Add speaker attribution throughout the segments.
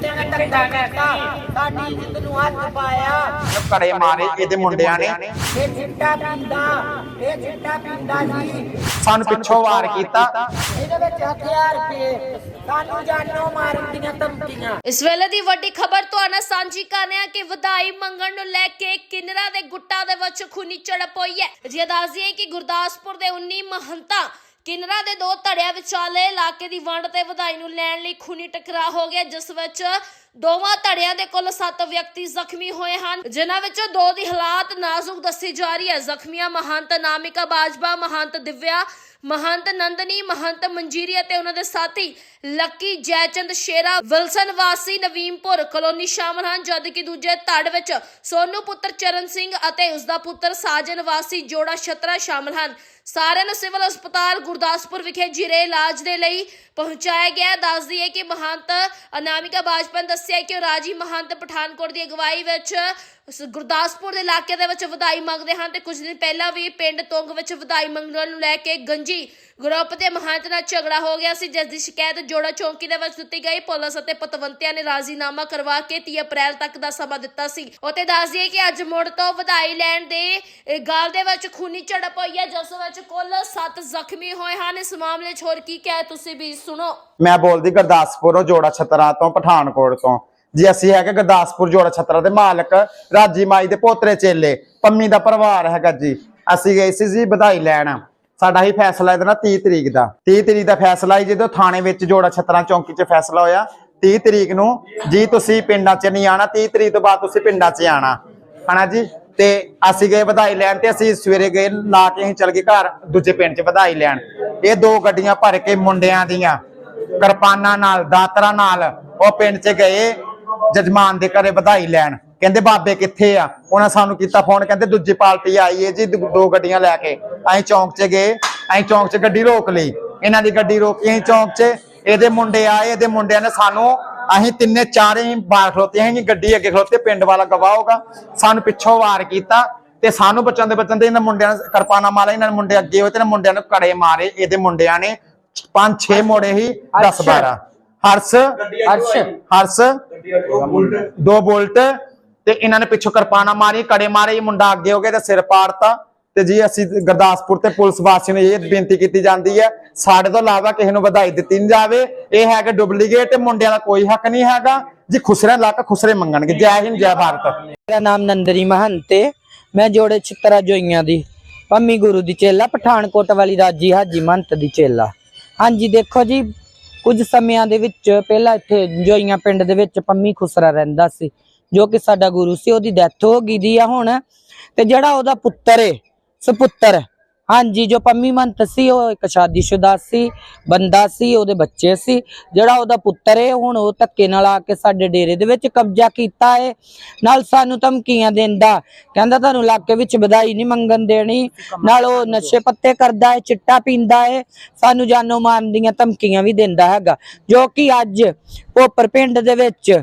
Speaker 1: ਸਾਡੇ ਨਾਲ ਧੱਕਾ ਕਰਤਾ। ਸਾਡੀ ਇੱਜ਼ਤ ਨੂੰ ਹੱਥ ਪਾਇਆ।
Speaker 2: ਕੜੇ ਮਾਰੇ ਇਹਦੇ ਮੁੰਡਿਆਂ ਨੇ।
Speaker 1: ਇਹ ਚਿੱਟਾ ਪੀਂਦਾ। ਇਹ ਚਿੱਟਾ ਪੀਂਦਾ ਜੀ
Speaker 2: ਸਾਨੂੰ ਪਿੱਛੋਂ ਵਾਰ ਕੀਤਾ।
Speaker 1: ਇਹਦੇ ਵਿੱਚ ਹਥਿਆਰ ਪਏ। ਸਾਨੂੰ ਜਾਨੋਂ ਮਾਰਨ ਦੀਆਂ ਧਮਕੀਆਂ।
Speaker 3: ਇਸ ਵੇਲੇ ਦੀ ਵੱਡੀ ਖਬਰ ਤੁਹਾਨੂੰ ਸਾਂਝੀ ਕਰਨੇ ਆ ਕਿ ਵਧਾਈ ਮੰਗਣ ਨੂੰ ਲੈ ਕੇ ਕਿੰਨਰਾ ਦੇ ਗੁੱਟਾਂ ਦੇ ਵਿੱਚ ਖੂਨੀ ਝੜਪ ਹੋਈ ਹੈ। ਜੀ ਦੱਸਦੀਏ ਕਿ ਗੁਰਦਾਸਪੁਰ ਦੇ 19 ਮਹੰਤਾਂ ਕਿੰਨਰਾ ਦੇ ਦੋ ਧੜਿਆਂ ਵਿਚਾਲੇ ਇਲਾਕੇ ਦੀ ਵੰਡ ਤੇ ਵਧਾਈ ਨੂੰ ਲੈਣ ਲਈ ਖੂਨੀ ਟਕਰਾਅ ਹੋ ਗਿਆ, ਜਿਸ ਵਿੱਚ ਦੋਵਾਂ ਧੜਿਆਂ ਦੇ ਕੁੱਲ 7 ਵਿਅਕਤੀ ਜ਼ਖਮੀ ਹੋਏ ਹਨ, ਜਿਨ੍ਹਾਂ ਵਿੱਚੋਂ ਦੋ ਦੀ ਹਾਲਾਤ ਨਾਜ਼ੁਕ ਦੱਸੀ ਜਾ ਰਹੀ ਹੈ। ਜ਼ਖਮੀਆਂ ਮਹੰਤ ਨਾਮਿਕਾ ਬਾਜਵਾ, ਮਹੰਤ ਦਿਵਿਆ ਮਹੰਤ ਨੰਦਨੀ, ਮਹੰਤ ਮੰਜੀਰੀ ਅਤੇ ਉਹਨਾਂ ਦੇ ਸਾਥੀ ਲੱਕੀ ਜੈਚੰਦ ਸ਼ੇਰਾ, ਵਿਲਸਨ ਵਾਸੀ ਨਵੀਮਪੁਰ ਕਲੋਨੀ ਸ਼ਾਮਲ ਹਨ, ਜਦ ਕਿ ਦੂਜੇ ਧੜ ਵਿੱਚ ਸੋਨੂ ਪੁੱਤਰ ਚਰਨ ਸਿੰਘ ਅਤੇ ਉਸ ਦਾ ਪੁੱਤਰ ਸਾਜਨ ਵਾਸੀ ਜੋੜਾ ਛਤਰਾ ਸ਼ਾਮਲ ਹਨ ਸਾਰਿਆਂ ਨੂੰ ਸਿਵਲ ਹਸਪਤਾਲ ਗੁਰਦਾਸਪੁਰ ਵਿਖੇ ਜੀਰੇ ਇਲਾਜ ਦੇ ਲਈ ਪਹੁੰਚਾਇਆ ਗਿਆ ਹੈ। ਦੱਸ ਦਈਏ ਕਿ ਮਹੰਤ ਅਨਾਮਿਕਾ ਬਾਜਪਾ ਨੇ ਦੱਸਿਆ ਕਿ ਉਹ ਰਾਜੀ ਮਹੰਤ ਪਠਾਨਕੋਟ ਦੀ ਅਗਵਾਈ ਵਿੱਚ ਗੁਰਦਾਸਪੁਰ ਦੇ ਇਲਾਕੇ ਦੇ ਵਿੱਚ ਵਧਾਈ ਮੰਗਦੇ ਹਨ ਤੇ ਕੁਝ ਦਿਨ ਪਹਿਲਾਂ ਵੀ ਪਿੰਡ ਤੁੰਗ ਵਿੱਚ ਵਧਾਈ ਮੰਗਣ ਨੂੰ ਲੈ ਕੇ ਗੰਜੀ ਗਰੁੱਪ ਦੇ ਮਹੰਤ ਨਾਲ ਝਗੜਾ ਹੋ ਗਿਆ ਸੀ, ਜਿਸ ਦੀ ਸ਼ਿਕਾਇਤ ਜੋੜਾ ਚੌਂਕੀ ਦੇ ਵਿੱਚ ਦਿੱਤੀ ਗਈ। ਪੁਲਿਸ ਅਤੇ ਪਤਵੰਤਿਆਂ ਨੇ ਰਾਜ਼ੀਨਾਮਾ ਕਰਵਾ ਕੇ 30 ਅਪ੍ਰੈਲ ਤੱਕ ਦਾ ਸਮਾਂ ਦਿੱਤਾ ਸੀ। ਉਤੇ ਦੱਸ ਦਈਏ ਕਿ ਅੱਜ ਮੁੜ ਤੋਂ ਵਧਾਈ ਲੈਣ ਦੇ ਇਹ ਦੇ ਵਿੱਚ ਖੂਨੀ ਝੜਪ ਹੋਈ ਹੈ, ਜਿਸ ਵਿੱਚ ਕੁੱਲ 7 ਜ਼ਖਮੀ ਹੋਏ ਹਨ। ਇਸ ਮਾਮਲੇ 'ਚ ਹੋਰ ਕੀ ਕਹਿ ਤੁਸੀਂ ਵੀ ਸੁਣੋ।
Speaker 2: ਮੈਂ ਬੋਲਦੀ ਗੁਰਦਾਸਪੁਰੋਂ ਜੋੜਾ ਛਤਰਾ ਤੋਂ, ਪਠਾਨਕੋਟ ਤੋਂ। ਜੀ, ਅਸੀਂ ਹੈਗੇ ਗੁਰਦਾਸਪੁਰ ਜੋੜਾ ਛਤਰਾ ਦੇ ਮਾਲਕ, ਰਾਜੀ ਮਾਈ ਦੇ ਪੋਤਰੇ ਚੇਲੇ, ਪੰਮੀ ਦਾ ਪਰਿਵਾਰ ਹੈਗਾ ਜੀ। ਅਸੀਂ ਗਏ ਸੀ ਜੀ ਵਧਾਈ ਲੈਣ। ਸਾਡਾ ਹੀ ਫੈਸਲਾ ਇਹਦਾ ਨਾ 30 ਤਰੀਕ ਦਾ। 30 ਤਰੀਕ ਦਾ ਫੈਸਲਾ ਹੀ ਜਦੋਂ ਥਾਣੇ ਵਿੱਚ ਜੋੜਾ ਛਤਰਾ ਚੌਂਕੀ 'ਚ ਫੈਸਲਾ ਹੋਇਆ 30 ਤਰੀਕ ਨੂੰ ਜੀ ਤੁਸੀਂ ਪਿੰਡਾਂ 'ਚ ਨਹੀਂ ਆਣਾ 30 ਤਰੀਕ ਤੋਂ ਬਾਅਦ ਤੁਸੀਂ ਪਿੰਡਾਂ 'ਚ ਆਣਾ। ਹਨਾ ਜੀ? ਤੇ ਅਸੀਂ ਗਏ ਵਧਾਈ ਲੈਣ ਤੇ ਅਸੀਂ ਸਵੇਰੇ ਗਏ, ਲਾ ਕੇ ਅਸੀਂ ਚਲ ਗਏ ਘਰ, ਦੂਜੇ ਪਿੰਡ 'ਚ ਵਧਾਈ ਲੈਣ। ਇਹ ਦੋ ਗੱਡੀਆਂ ਭਰ ਕੇ ਮੁੰਡਿਆਂ ਦੀਆਂ, ਕਿਰਪਾਨਾਂ ਨਾਲ, ਦਾਤਰਾਂ ਨਾਲ ਉਹ ਪਿੰਡ 'ਚ ਗਏ, ਜਜਮਾਨ ਦੇ ਘਰੇ ਵਧਾਈ ਲੈਣ। ਕਹਿੰਦੇ ਬਾਬੇ ਕਿੱਥੇ ਆ? ਉਹਨਾਂ ਸਾਨੂੰ ਕੀਤਾ ਫੋਨ ਕਹਿੰਦੇ ਦੂਜੀ ਪਾਰਟੀ ਆਈ ਹੈ ਜੀ ਦੋ ਗੱਡੀਆਂ ਲੈ ਕੇ। ਅਸੀਂ ਚੌਂਕ 'ਚ ਗਏ ਅਸੀਂ ਚੌਂਕ 'ਚ ਗੱਡੀ ਰੋਕ ਲਈ। ਇਹਨਾਂ ਦੀ ਗੱਡੀ ਰੋਕੀ ਅਸੀਂ ਚੌਂਕ 'ਚ। ਇਹਦੇ ਮੁੰਡੇ ਆਏ ਇਹਦੇ ਮੁੰਡਿਆਂ ਨੇ ਸਾਨੂੰ ਅਸੀਂ ਤਿੰਨੇ ਚਾਰੇ ਹੀ ਬਾਹਰ ਖਲੋਤੇ ਅਸੀਂ ਗੱਡੀ ਅੱਗੇ ਖਲੋਤੇ ਪਿੰਡ ਵਾਲਾ ਗਵਾਹ ਹੋਗਾ ਸਾਨੂੰ ਪਿੱਛੋਂ ਵਾਰ ਕੀਤਾ ਤੇ ਸਾਨੂੰ ਬਚਾਉਂਦੇ ਬਚਾਉਂਦੇ ਇਹਨਾਂ ਮੁੰਡਿਆਂ ਨੇ ਕਿਰਪਾਨਾ ਮਾਰਿਆ ਇਹਨਾਂ ਮੁੰਡੇ ਅੱਗੇ ਹੋਏ ਤੇ ਇਹਨਾਂ ਮੁੰਡਿਆਂ ਨੂੰ ਕੜੇ ਮਾਰੇ। ਇਹਦੇ ਮੁੰਡਿਆਂ ਨੇ ਪੰਜ ਛੇ ਮੋੜੇ ਹੀ 10 12 ਹਰਸ।
Speaker 1: ਅਰਸ਼
Speaker 2: ਹਰਸ। ਦੋ ਬੁਲਟ। ਤੇ ਇਹਨਾਂ ਨੇ ਪਿੱਛੋਂ ਕਿਰਪਾਨਾ ਮਾਰੀ ਕੜੇ ਮਾਰੇ, ਇਹ ਮੁੰਡਾ ਅੱਗੇ ਹੋ ਗਿਆ ਤੇ ਸਿਰ ਪਾੜਤਾ। ਤੇ ਜੀ ਅਸੀਂ ਗੁਰਦਾਸਪੁਰ ਤੇ ਪੁਲਿਸ ਵਾਸੀਆਂ ਨੂੰ ਇਹ ਬੇਨਤੀ ਕੀਤੀ ਜਾਂਦੀ ਹੈ, ਸਾਡੇ ਤੋਂ ਇਲਾਵਾ ਕਿਸੇ ਨੂੰ ਵਧਾਈ ਦਿੱਤੀ ਨਹੀਂ ਜਾਵੇ। ਇਹ ਹੈ ਡੁਪਲੀਕੇਟ ਤੇ ਮੁੰਡਿਆਂ ਦਾ ਕੋਈ ਹੱਕ ਨਹੀਂ ਹੈਗਾ। ਜੀ ਖੁਸਰੇ ਲੱਕ ਖੁਸਰੇ ਮੰਗਣਗੇ। ਜੈ ਹਿੰਦ, ਜੈ ਭਾਰਤ।
Speaker 4: ਮੇਰਾ ਨਾਮ ਨੰਦਰੀ ਮਹੰਤ ਏ। ਮੈਂ ਜੋੜੇ ਛਿੱਤਰਾ ਜੋਈਆਂ ਦੀ। ਪੰਮੀ ਗੁਰੂ ਦੀ ਚੇਲਾ, ਪਠਾਨਕੋਟ ਵਾਲੀ ਰਾਜੀ ਹਾਜੀ ਮਹੰਤ ਦੀ ਚੇਲਾ। ਹਾਂਜੀ, ਦੇਖੋ ਜੀ, ਕੁਝ ਸਮਿਆਂ ਦੇ ਵਿੱਚ, ਪਹਿਲਾਂ ਇੱਥੇ ਜੋਈਆਂ ਪਿੰਡ ਦੇ ਵਿੱਚ ਪੰਮੀ ਖੁਸਰਾ ਰਹਿੰਦਾ ਸੀ। ਜੋ ਕਿ ਸਾਡਾ ਗੁਰੂ ਸੀ, ਉਹਦੀ ਡੈਥ ਹੋ ਗਈ ਦੀ ਆ ਹੁਣ। ਤੇ ਜਿਹੜਾ ਉਹਦਾ ਪੁੱਤਰ ਏ, ਸੁਪੁੱਤਰ, ਹਾਂਜੀ, ਜੋ ਪੰਮੀ ਮੰਤ ਸੀ, ਉਹ ਇੱਕ ਸ਼ਾਦੀशुदा ਸੀ, ਬੰਦਾ ਸੀ, ਉਹਦੇ ਬੱਚੇ ਸੀ। ਜਿਹੜਾ ਉਹਦਾ ਪੁੱਤਰ ਏ, ਹੁਣ ਉਹ ਧੱਕੇ ਨਾਲ ਆ ਕੇ ਸਾਡੇ ਡੇਰੇ ਦੇ ਵਿੱਚ ਕਬਜ਼ਾ ਕੀਤਾ ਏ। ਨਾਲ ਸਾਨੂੰ ਧਮਕੀਆਂ ਦਿੰਦਾ, ਕਹਿੰਦਾ ਤੁਹਾਨੂੰ ਇਲਾਕੇ ਵਿੱਚ ਵਧਾਈ ਨਹੀਂ ਮੰਗਣ ਦੇਣੀ। ਨਾਲ ਉਹ ਨਸ਼ੇ ਪੱਤੇ ਕਰਦਾ ਏ, ਚਿੱਟਾ ਪੀਂਦਾ ਏ। ਸਾਨੂੰ ਜਾਨੋਂ ਮਾਰਨ ਦੀਆਂ ਧਮਕੀਆਂ ਵੀ ਦਿੰਦਾ ਹੈਗਾ। ਜੋ ਕਿ ਅੱਜ ਭੋਪਰ ਪਿੰਡ ਦੇ ਵਿੱਚ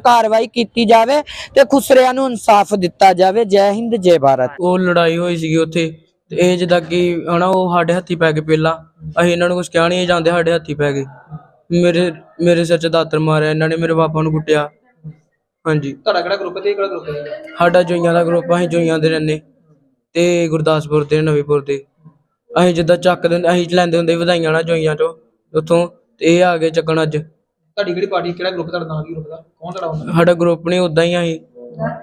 Speaker 4: ਕਾਰਵਾਈ ਕੀਤੀ ਜਾਵੇ ਤੇ ਖੁਸਰਿਆਂ ਨੂੰ ਇਨਸਾਫ ਦਿੱਤਾ ਜਾਵੇ। ਜੈ ਹਿੰਦ ਜੈ ਭਾਰਤ।
Speaker 5: ਉਹ ਲੜਾਈ ਹੋਈ ਸੀਗੀ ਉੱਥੇ ਤੇ ਇਹ ਜਿੱਦਾਂ ਕਿ ਹਨਾ ਉਹ ਸਾਡੇ ਹੱਥੀ ਪੈ ਗਏ ਪਹਿਲਾਂ। ਅਸੀਂ ਇਹਨਾਂ ਨੂੰ ਕੁਝ ਕਹਿ ਨਹੀਂ ਜਾਂਦੇ ਸਾਡੇ ਹੱਥੀ ਪੈ ਗਏ। ਮੇਰੇ ਮੇਰੇ ਸਿਰ 'ਚ ਦਾਤਰ ਮਾਰਿਆ ਇਹਨਾਂ ਨੇ ਮੇਰੇ ਪਾਪਾ ਨੂੰ ਕੁੱਟਿਆ। ਹਾਂਜੀ।
Speaker 6: ਤੁਹਾਡਾ ਕਿਹੜਾ ਗਰੁੱਪ ਤੇ ਕਿਹੜਾ ਗਰੁੱਪ ਹੈ?
Speaker 5: ਸਾਡਾ ਜੋਈਆਂ ਦਾ ਗਰੁੱਪ ਅਸੀਂ ਜੋਈਆਂ ਦੇ ਰਹਿੰਦੇ। ਤੇ ਗੁਰਦਾਸਪੁਰ ਤੇ ਨਵੀਪੁਰ ਤੇ ਅਸੀਂ ਜਿੱਦਾਂ ਚੱਕਦੇ ਹੁੰਦੇ ਅਸੀਂ ਲੈਂਦੇ ਹੁੰਦੇ ਵਧਾਈਆਂ ਨਾ ਜੋਈਆਂ ਚੋਂ। ਉੱਥੋਂ ਤੇ ਇਹ ਆ ਗਏ ਚੱਕਣ ਅੱਜ।
Speaker 6: ਤੁਹਾਡੀ ਕਿਹੜੀ ਪਾਰਟੀ ਕਿਹੜਾ ਗਰੁੱਪ ਤੁਹਾਡਾ ਨਾਮ ਕੀ ਗਰੁੱਪ ਦਾ ਕੌਣ ਤੁਹਾਡਾ ਹੁੰਦਾ?
Speaker 5: ਸਾਡਾ ਗਰੁੱਪ ਨਹੀਂ ਉਦਾਂ ਹੀ ਅਸੀਂ।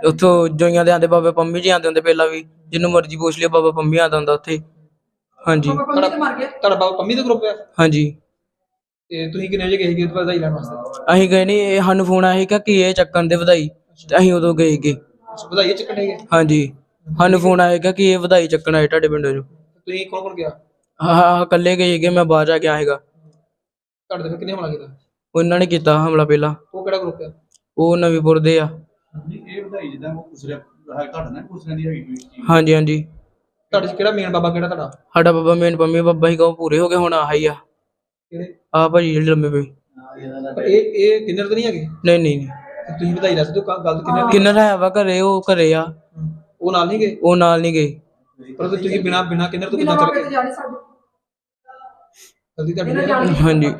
Speaker 5: ਉੱਥੋਂ ਜੋਈਆਂ ਦੇ ਆਂਦੇ ਬਾਬੇ ਪੰਮੀ ਜੀ ਆਂਦੇ ਹੁੰਦੇ ਪਹਿਲਾਂ ਵੀ ਜਿਹਨੂੰ ਮਰਜ਼ੀ ਪੁੱਛ ਲਿਓ ਬਾਬਾ ਪੰਮੀ ਆਂਦਾ ਹੁੰਦਾ ਉੱਥੇ। ਹਾਂਜੀ।
Speaker 6: ਤੁਹਾਡਾ ਤੁਹਾਡਾ ਬਾਬਾ ਪੰਮੀ ਦਾ ਗਰੁੱਪ ਹੈ?
Speaker 5: ਹਾਂਜੀ।
Speaker 6: ਤੇ ਤੁਸੀਂ ਕਿੰਨੇ ਵਜੇ ਗਏ ਸੀਗੇ ਉਹਦੇ ਵਧਾਈ ਲੈਣ ਵਾਸਤੇ?
Speaker 5: ਅਸੀਂ ਗਏ ਨਹੀਂ ਇਹ ਸਾਨੂੰ ਫੋਨ ਆਇਆ ਸੀ ਕਿ ਇਹ ਚੱਕਣ ਦੇ ਵਧਾਈ ਤੇ ਅਸੀਂ ਉਦੋਂ ਗਏ ਗੇ
Speaker 6: ਅੱਛਾ, ਵਧਾਈ ਚੱਕਣ ਹੈਗੇ
Speaker 5: ਹਾਂਜੀ। ਸਾਨੂੰ ਫੋਨ ਆਇਆ ਸੀਗਾ ਕਿ ਇਹ ਵਧਾਈ ਚੱਕਣ ਆਏ ਤੁਹਾਡੇ ਪਿੰਡੋਂ ਜੋ
Speaker 6: ਤੁਸੀਂ ਕੌਣ ਕੌਣ ਗਿਆ?
Speaker 5: ਹਾਂ ਹਾਂ ਇਕੱਲੇ ਗਏ ਸੀਗੇ ਮੈਂ ਬਾਹਰ ਜਾ ਕੇ ਆਏਗਾ
Speaker 6: ਤੁਹਾਡੇ ਤੇ ਕਿੰਨੇ ਹਮਲਾ ਕੀਤਾ?
Speaker 5: ਉਹਨਾਂ ਨੇ ਕੀਤਾ ਹਮਲਾ ਪਹਿਲਾਂ।
Speaker 6: ਉਹ ਕਿਹੜਾ ਗਰੁੱਪ ਹੈ
Speaker 5: ਉਹ ਨਵੀਪੁਰ ਦੇ ਆ।
Speaker 7: ਇਹ ਵਧਾਈ ਜਿੱਦਾਂ ਉਹ ਕੁਸਰਿਆ ਤੁਹਾਡਾ ਨਾ ਕੁਸਰਿਆਂ ਦੀ ਹੋਈ ਕੋਈ ਚੀਜ਼।
Speaker 5: ਹਾਂਜੀ ਹਾਂਜੀ।
Speaker 6: ਤੁਹਾਡੇ ਚ ਕਿਹੜਾ ਮੇਨ ਬਾਬਾ ਕਿਹੜਾ ਤੁਹਾਡਾ?
Speaker 5: ਸਾਡਾ ਬਾਬਾ ਮੇਨ ਪੰਮੀ ਬਾਬਾ ਸੀਗਾ ਉਹ ਪੂਰੇ ਹੋ ਗਏ ਹੁਣ ਆਹੀ ਆ।
Speaker 6: ਕਿਹੜੇ?
Speaker 5: ਆ ਭਾਜੀ ਜਿਹੜੇ ਲੰਮੇ ਪਏ।
Speaker 6: ਪਰ ਇਹ ਇਹ ਕਿੰਨਰ ਤਾਂ ਨਹੀਂ ਹੈਗੇ?
Speaker 5: ਨਹੀਂ ਨਹੀਂ ਨਹੀਂ।
Speaker 6: ਤੇ ਤੁਸੀਂ ਵਧਾਈ ਹੋ ਕ- ਗੱਲ ਕਿੰਨਰ ਦੀ
Speaker 5: ਕਿੰਨਰ ਹੈ ਵਾ ਘਰੇ ਉਹ ਘਰੇ ਆ।
Speaker 6: ਉਹ ਨਾਲ ਨਹੀਂ ਗਏ?
Speaker 5: ਉਹ ਨਾਲ ਨਹੀਂ ਗਏ।
Speaker 6: ਪਰ ਤੁਸੀਂ ਬਿਨਾ ਬਿਨਾ ਕਿੰਨਰ ਤੋਂ ਕਿੰਨਾ ਚੱਲ ਗਏ? ਗਲਤੀ ਤੁਹਾਡੀ ਹੈ
Speaker 5: ਹਾਂਜੀ।